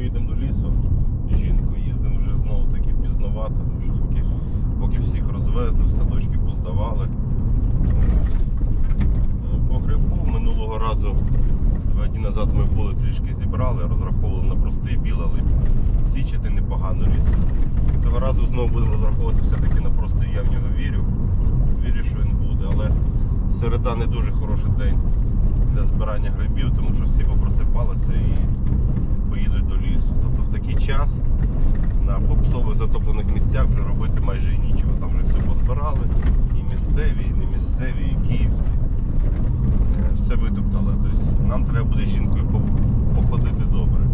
знову їдемо до лісу. Жінку їздимо вже знову таки пізновато, тому що поки, поки всіх розвезли, в садочки поздавали. Е, По грибу минулого разу, два дні назад ми були трішки зібрали, розраховували на простий біл, але січити непогано ліс. Цього разу знову будемо розраховувати все-таки на простий, я в нього вірю. Вірю, що він буде, але середа не дуже хороший день для збирання грибів, тому що всі попросипалися і поїдуть до лісу. Тобто в такий час на попсових затоплених місцях вже робити майже нічого. Там вже все позбирали, і місцеві, і не місцеві, і київські. Е, Все витоптали. Тобто нам треба буде з жінкою походити добре.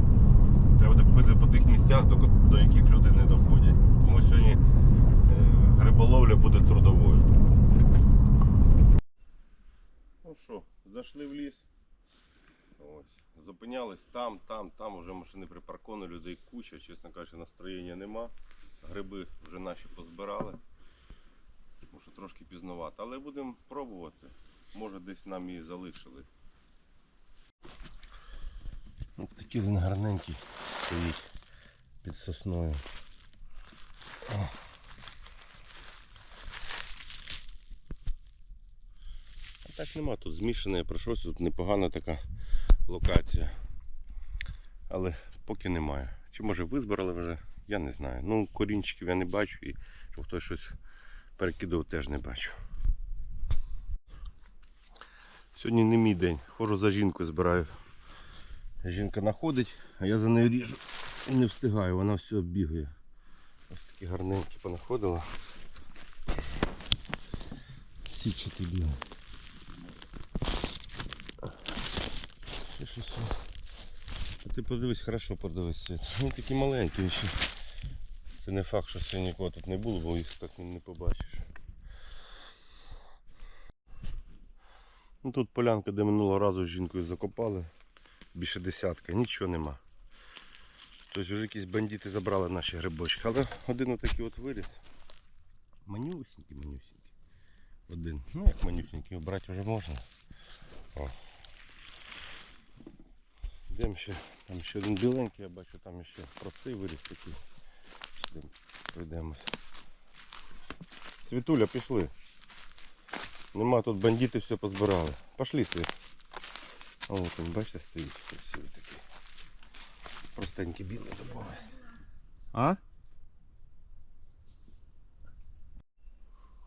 Треба буде походити по тих місцях, до, яких люди не доходять. Тому сьогодні е, гриболовля буде трудовою. Ну що, зайшли в ліс. Ось. Зупинялись там, там, там вже машини припарковані, людей куча, чесно кажучи, настроєння нема. Гриби вже наші позбирали. Тому трошки пізновато. Але будемо пробувати. Може десь нам і залишили. Ось такий він гарненький стоїть під сосною. Так нема, тут змішане, пройшовся, тут непогана така локація. Але поки немає. Чи може визбирали вже, я не знаю. Ну, корінчиків я не бачу і щоб хтось щось перекидав, теж не бачу. Сьогодні не мій день. Ходжу за жінкою збираю. Жінка знаходить, а я за нею ріжу і не встигаю, вона все бігає. Ось такі гарненькі понаходила. Січити біло. Ще щось. А ти подивись, хорошо подивись світ. Він такий маленький ще. Це не факт, що сьогодні нікого тут не було, бо їх так не побачиш. Ну, тут полянка, де минулого разу з жінкою закопали. Більше десятка, нічого нема. Тобто вже якісь бандити забрали наші грибочки. Але один отакий от виріс. Манюсенький, манюсенький. Один. Ну як манюсенький, брати вже можна. О. Йдемо ще. Там ще один біленький, я бачу, там ще простий виріс такий. Йдемо, Пройдемось. Світуля, пішли. Нема тут бандити все позбирали. Пошли світ. А от бачите, стоїть красивий такий. Простенький білий дубовий. А?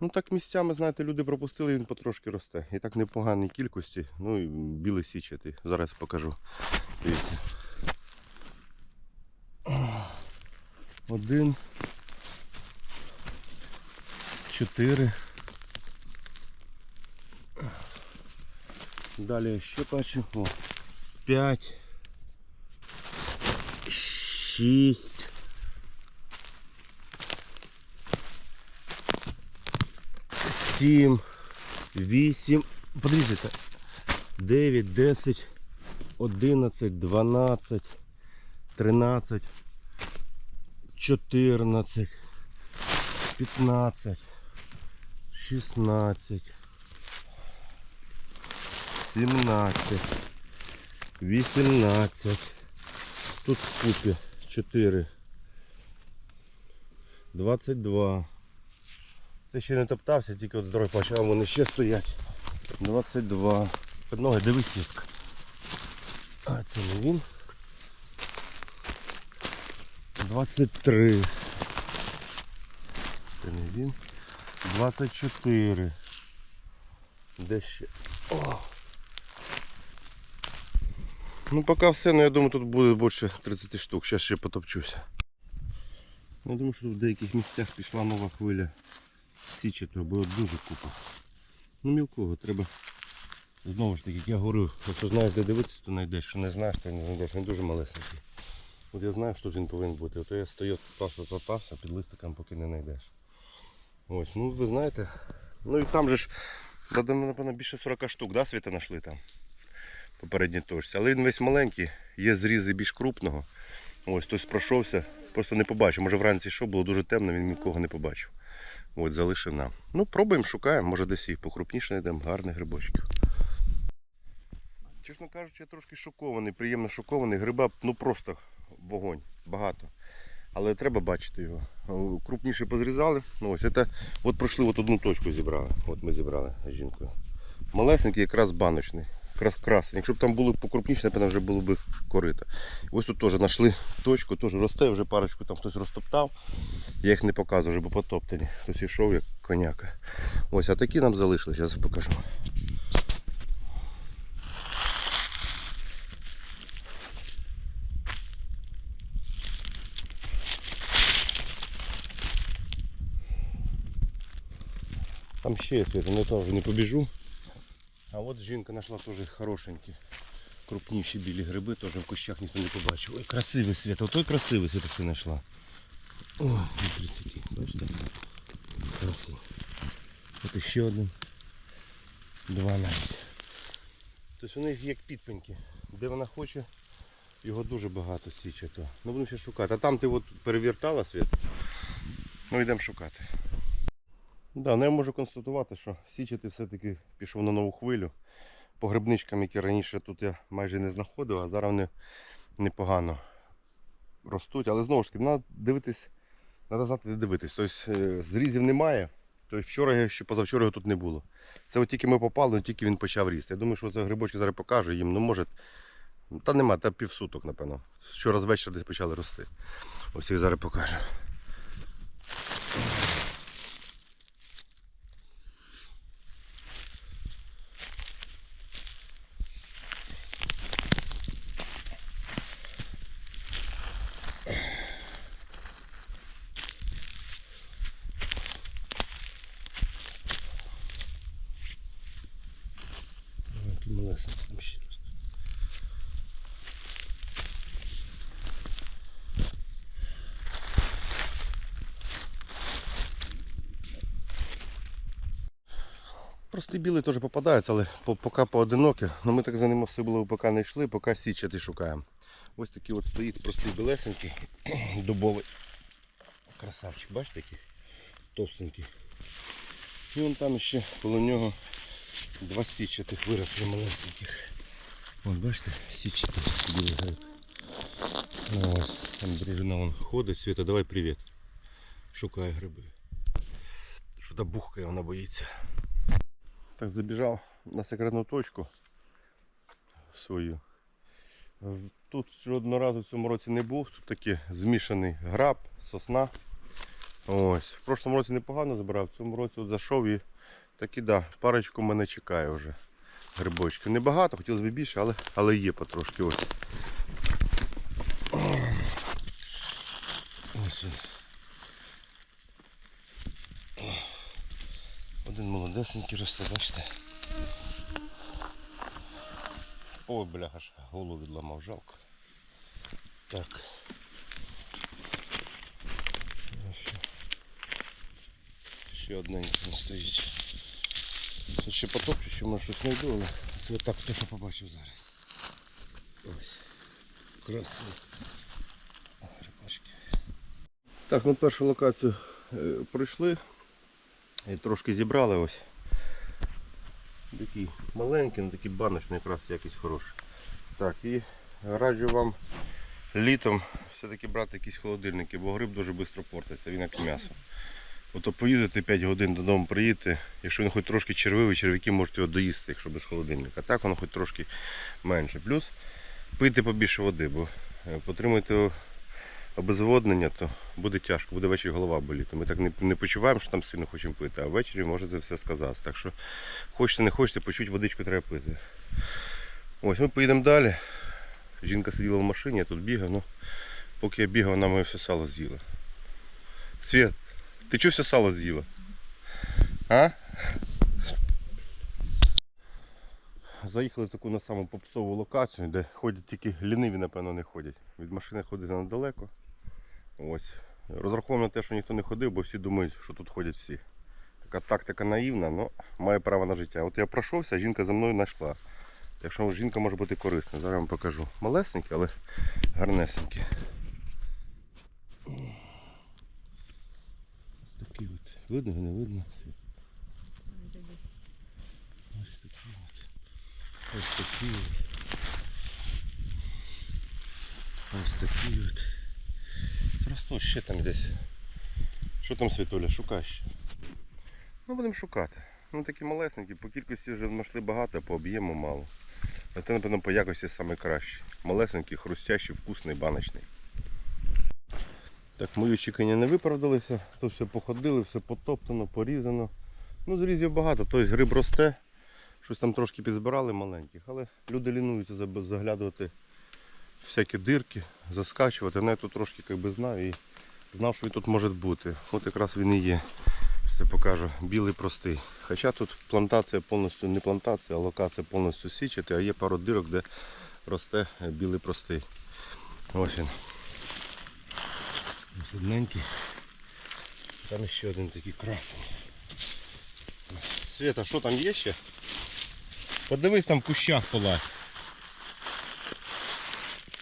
Ну так місцями, знаєте, люди пропустили, він потрошки росте. І так непоганій кількості. Ну і білий січатий. Зараз покажу. Дивіться. Один. Чотири. Далі ще бачу. О, п'ять. Шість. Сім. Вісім. Подивіться. Дев'ять, десять, одинадцять, дванадцять, тринадцять, чотирнадцять, п'ятнадцять, шістнадцять. 17, 18, тут в купі 4, 22. Це ще не топтався, тільки от здоров'я почав, вони ще стоять. 22. Під ноги дивись сітка. А це не він. 23. Це не він. 24. Де ще? О. Ну поки все, ну я думаю тут буде більше 30 штук. Зараз ще потопчуся. Ну, Я думаю, що тут в деяких місцях пішла нова хвиля січатого, бо дуже купа. Ну мілкого треба. Знову ж таки, як я говорю, якщо знаєш де дивитися, то знайдеш. Що не знаєш, то не знайдеш. Він дуже малесенький. От я знаю, що тут він повинен бути. От я стою, пався, попався, під листиком поки не знайдеш. Ось, ну ви знаєте. Ну і там же ж, напевно, більше 40 штук, да, світа знайшли там. Попередній точці. Але він весь маленький, є зрізи більш крупного. Ось хтось пройшовся, просто не побачив. Може вранці йшов, було дуже темно, він нікого не побачив. От, залишив. Ну, пробуємо, шукаємо, може десь і покрупніше знайдемо, гарних грибочків. Чесно кажучи, я трошки шокований, приємно шокований. Гриба ну просто вогонь, багато. Але треба бачити його. Крупніше позрізали. Ну, ось це, от пройшли от одну точку зібрали. От ми зібрали з жінкою. Малесенький, якраз баночний. Красний. Якщо б там було покрупніше, напевно, вже було б корита. Ось тут теж знайшли точку, теж росте, вже парочку там хтось розтоптав. Я їх не показую, вже бо потоптані. Хтось йшов як коняка. Ось, а такі нам залишились, зараз покажу. Там ще є світ, але то вже не побіжу. А от жінка знайшла теж хорошенькі, крупніші білі гриби, теж в кущах ніхто не побачив. Ой, красивий світ, отой красивий світ, що знайшла. Ой, смотрите, який, бачите? Красивий. От ще один. Два навіть. Тобто вони як підпеньки. Де вона хоче, його дуже багато січе. Ну будемо ще шукати. А там ти от перевертала світ. Ну йдемо шукати. Да, ну я можу констатувати, що січити все-таки пішов на нову хвилю. По грибничкам, які раніше тут я майже не знаходив, а зараз вони непогано ростуть. Але знову ж таки, треба дивитись, треба знати, де дивитись. Тобто е, зрізів немає. Тобто вчора ще позавчора його тут не було. Це от тільки ми попали, тільки він почав рісти. Я думаю, що це грибочки зараз покажу їм. Ну може. Та нема, та півсуток, напевно. Вчора з вечора десь почали рости. Ось їх зараз покажу. Тут малесенькі там ще ростуть. Простий білий теж попадається, але по- поки поодинокі. Ну ми так за ним особливо поки не йшли, поки січати шукаємо. Ось такий от стоїть простий білесенький, дубовий. Красавчик, бачите який? Товстенький. І вон там ще коло нього два січатих виросли малесеньких. Вон, бачите, січатий білий. Ось, там дружина вон ходить, Света, давай привіт. Шукає гриби. Що то бухкає, вона боїться. Так, забіжав на секретну точку свою. Е, Тут жодного разу в цьому році не був. Тут такий змішаний граб, сосна. Ось. В прошлому році непогано збирав, в цьому році от зайшов і таки да, парочку мене чекає вже грибочків. Небагато, хотілося б більше, але, але є потрошки. Ось. Ось. Один молодесенький росте, бачите. Ой, бляха, аж голову відламав, жалко. Так. Ще, одненький стоїть. Це ще потопчу, ще може щось знайду, але це отак те, що побачив зараз. Ось. Красиво. Грибочки. Так, ну першу локацію е, пройшли. І трошки зібрали ось. Такий маленький, ну такий баночний, якраз якийсь хороший. Так, і раджу вам літом все-таки брати якісь холодильники, бо гриб дуже швидко портиться, він як м'ясо. Ото поїздити 5 годин додому приїдете, якщо він хоч трошки червивий, черв'яки можете його доїсти, якщо без холодильника. Так воно хоч трошки менше. Плюс пийте побільше води, бо е, потримуйте обезводнення, то буде тяжко, буде ввечері голова боліти. Ми так не, не почуваємо, що там сильно хочемо пити, а ввечері може це все сказати. Так що хочете, не хочете, почуть водичку треба пити. Ось ми поїдемо далі. Жінка сиділа в машині, я тут бігав, ну поки я бігав, вона моє все сало з'їла. Світ, ти чого все сало з'їла? А? Заїхали в таку на саму попсову локацію, де ходять тільки ліниві, напевно, не ходять. Від машини ходити недалеко. Ось. Розраховуємо на те, що ніхто не ходив, бо всі думають, що тут ходять всі. Така тактика наївна, але має право на життя. От я пройшовся, жінка за мною знайшла. Якщо жінка може бути корисна, зараз вам покажу. Малесенькі, але гарнесенькі. Ось такі от. Видно, не видно? Ось такі от. Ось такі от. Ось такі от. Просто ще там десь. Що там Світуля? Шукай ще. Ну будемо шукати. Ну такі малесенькі, по кількості вже знайшли багато, по об'єму мало. А це, напевно, по якості найкраще. Малесенький, хрустящий, вкусний, баночний. Так, мої очікування не виправдалися. То все походили, все потоптано, порізано. Ну, зрізів багато, тобто гриб росте. Щось там трошки підзбирали маленьких, але люди лінуються заглядувати всякі дирки, заскачувати. Я тут трошки як би, знаю і знав, що він тут може бути. От якраз він і є. Все покажу. Білий простий. Хоча тут плантація повністю не плантація, а локація повністю січати, а є пару дирок, де росте е, білий простий. Ось він. Ось одненький. Там ще один такий красний. Света, що там є ще? Подивись там в кущах полазь.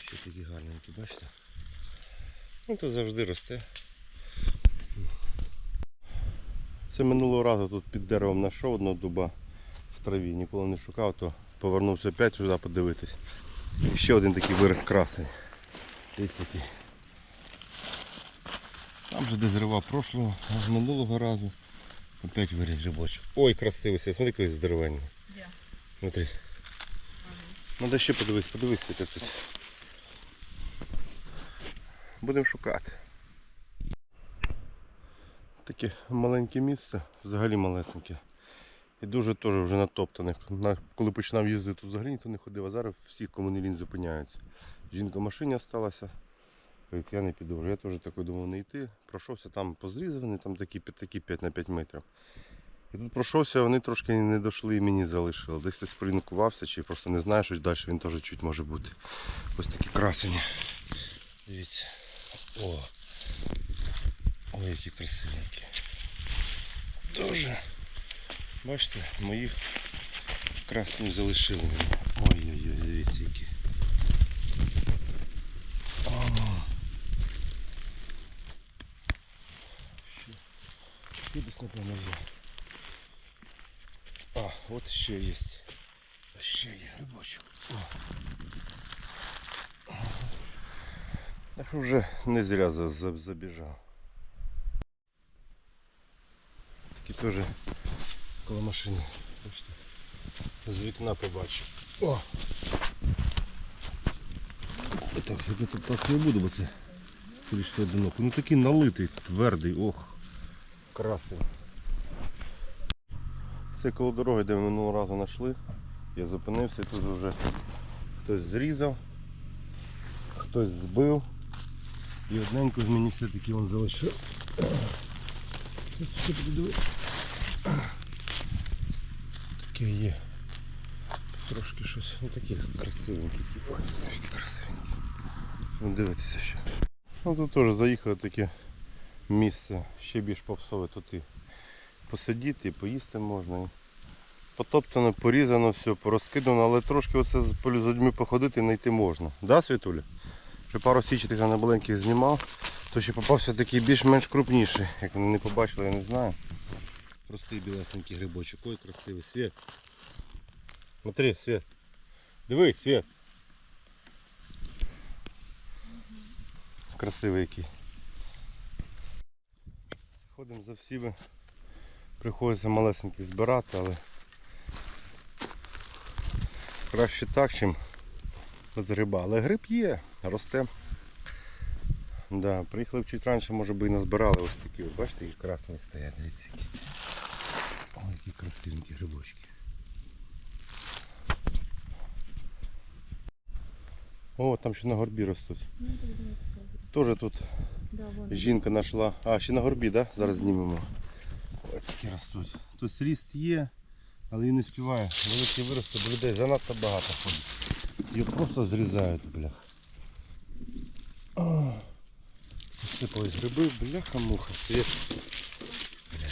Ще такі гарненькі, бачите? Ну то завжди росте. Це минулого разу тут під деревом знайшов одного дуба в траві, ніколи не шукав, то повернувся опять сюди подивитись. І ще один такий вираз красний. Дивіться який. Там же де зривав прошлого, а з минулого разу. Опять виріс грибочок. Ой, красивий, смотри, який здоровенний. Де? Смотри. Надо ще подивись, подивись, як тут. Будемо шукати. Таке маленьке місце, взагалі малесеньке. І дуже теж вже натоптане. Коли починав їздити, тут взагалі ніхто не ходив, а зараз всі, кому зупиняються. Жінка в машині. Говорить, я не піду вже. Я теж такий думав не йти. Пройшовся там позрізаний, там такі, такі 5 на 5 метрів. І тут пройшовся, вони трошки не дійшли і мені залишили. Десь хтось прилінкувався чи просто не знає, що далі він теж чуть може бути. Ось такі красені. Дивіться. О. Ой, які красивенькі. Дуже. Бачите, моїх красень залишили мені. Ой-ой-ой, дивіться які. О. Ще, ще десь, напевно, є. А, от ще є. Ще є грибочок. О. Так вже не зря за- за- забіжав. Такі теж коло машини. Бачите? З вікна побачив. О! Так, я тут так не буду, бо це трішки одиноко. Ну такий налитий, твердий, ох. Красивий. Це коло дороги, де ми минулого разу знайшли. Я зупинився, тут вже хтось зрізав, хтось збив. І одненько з мені все-таки він залишив. Ще. Таке є. Трошки щось. Ну такі красивенькі. які красивенькі. Дивитися ще. Ну тут теж заїхали таке місце, ще більш попсове тут і посидіти, і поїсти можна. І потоптано, порізано, все, порозкидано, але трошки оце з людьми походити знайти можна. Да, Світуля? Вже пару січатих на маленьких знімав, то ще попався такий більш-менш крупніший. Як вони не побачили, я не знаю. Простий білесенький грибочок. Ой, красивий світ. Смотри, світ. Дивись, світ. Красивий який. Ходимо за всіми. Приходиться малесенький збирати, але краще так, чим без гриба. Але гриб є, росте. Да, приїхали чуть раніше, може би і назбирали ось такі. Ось, бачите, які красні стоять. Дивіться. які. Ой, які красивенькі грибочки. О, там ще на горбі ростуть. Ну. Теж тут Да, жінка знайшла. А, ще на горбі, так? Да? Зараз знімемо. Ось такі ростуть. Тут ріст є, але він не співає. Великі вирости, бо людей занадто багато ходить. Його просто зрізають, блях. А, Посипались гриби, бляха-муха, світ. Бля.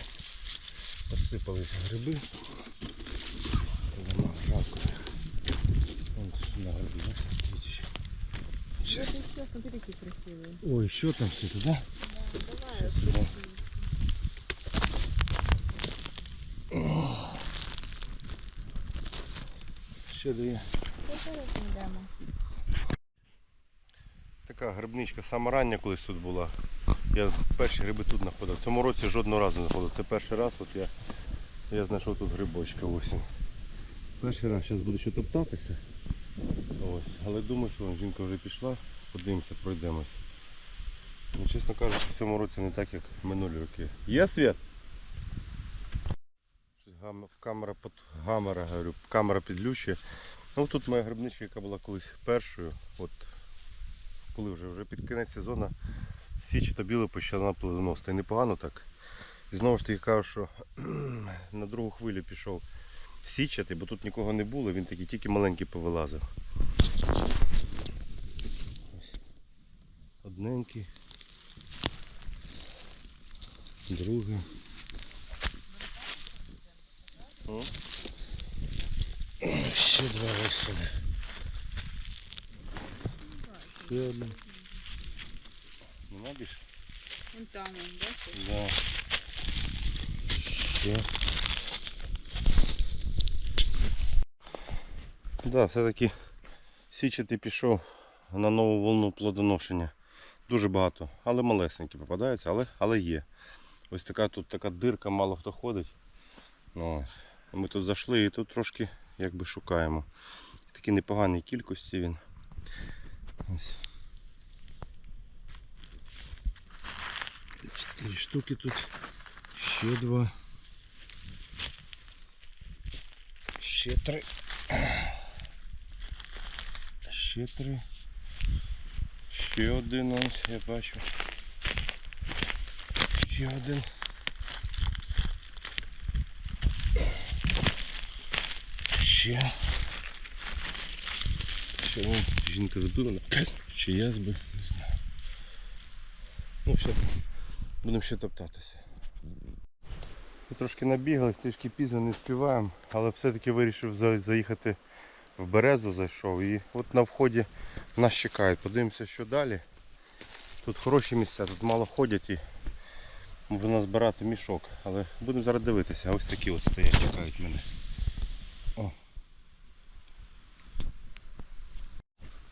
Посипались гриби. Нема, жалко. Вон ще на горбі, бачите, дивіться ще. Вот еще, смотри, какие красивые. Ой, що там все туди? Давай, Щас сюди. Ще дві. Йдемо. Така грибничка сама рання колись тут була. Я перші гриби тут знаходив. В цьому році жодного разу не знаходив. Це перший раз от я, я знайшов тут грибочка осінь. Перший раз зараз буду ще топтатися. Ось. Але думаю, що жінка вже пішла. Подивимося, пройдемось. Ну, чесно кажучи, в цьому році не так, як минулі роки. Є світ? Камера під гамера, говорю, камера підлючує. Ну тут моя грибничка, яка була колись першою. От коли вже, вже під кінець сезону січі та біле почала плодоносити. Непогано так. І знову ж таки кажу, що на другу хвилю пішов січати, бо тут нікого не було, він такий тільки маленький повилазив. Одненький. Другий. Ще два висуне. Ще один. Нема більше? Вон там, он, бачиш? Да. Ще. Да, все-таки січити пішов на нову волну плодоношення. Дуже багато, але малесенькі попадаються, але, але є. Ось така тут така дирка, мало хто ходить. Ну, ось. Ми тут зайшли і тут трошки якби шукаємо. В такій непоганій кількості він. Ось. Чотири штуки тут. Ще два. Ще три. Ще три. Ще один ось, я бачу. Ще один. Ще. Вон жінка збила. Чи я збив, не знаю. Ну все, будемо ще топтатися. Ми трошки набігали, трішки пізно не співаємо, але все-таки вирішив заїхати в березу, зайшов. І от на вході нас чекають. Подивимося, що далі. Тут хороші місця, тут мало ходять і можна назбирати мішок. Але будемо зараз дивитися. Ось такі от стоять, чекають мене.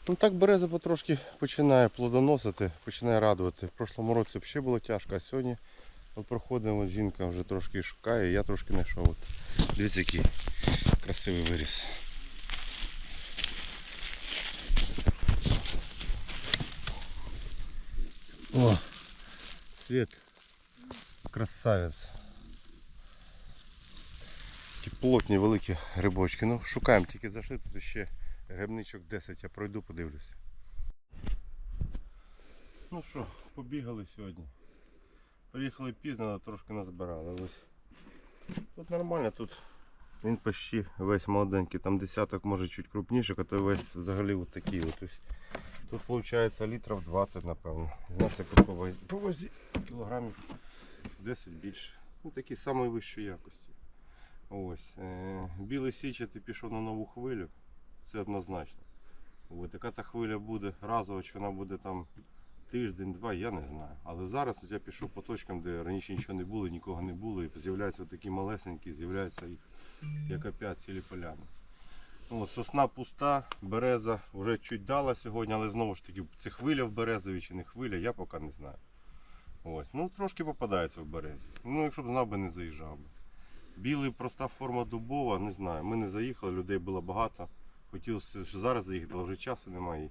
Ну так береза потрошки починає плодоносити, починає радувати. В прошлому році взагалі було тяжко, а сьогодні от проходимо, от жінка вже трошки шукає, я трошки знайшов. От. Дивіться, який красивий виріс. О, світ. Красавець. Такі плотні великі грибочки. Ну, шукаємо, тільки зайшли, тут ще грибничок 10, я пройду, подивлюся. Ну що, побігали сьогодні. Приїхали пізно, але трошки назбирали. Ось. Тут нормально, тут він почти весь молоденький, там десяток може чуть крупніший, а то весь взагалі от такий. От. Ось. Тут виходить літрів 20, напевно. Знаєте, по вазі, кілограмів 10 більше. Ну, такі самої вищої якості. Ось. Е, білий січати пішов на нову хвилю. Це однозначно. От, яка ця хвиля буде разово, чи вона буде там тиждень-два, я не знаю. Але зараз от я пішов по точкам, де раніше нічого не було, нікого не було, і з'являються такі малесенькі, з'являються їх як опять цілі поляни. Ну, сосна пуста, береза вже чуть дала сьогодні, але знову ж таки, це хвиля в березові чи не хвиля, я поки не знаю. Ось, ну трошки попадається в березі. Ну, якщо б знав би, не заїжджав би. Білий проста форма дубова, не знаю. Ми не заїхали, людей було багато. Хотів що зараз заїхати, але вже часу немає.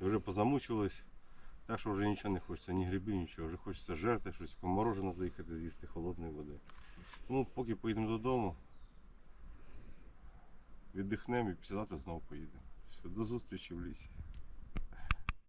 І вже позамучились. Так що вже нічого не хочеться, ні грибів, нічого. Вже хочеться жерти, щось морожене заїхати, з'їсти холодної води. Ну, поки поїдемо додому, віддихнемо і після знову поїдемо. Все, до зустрічі в лісі.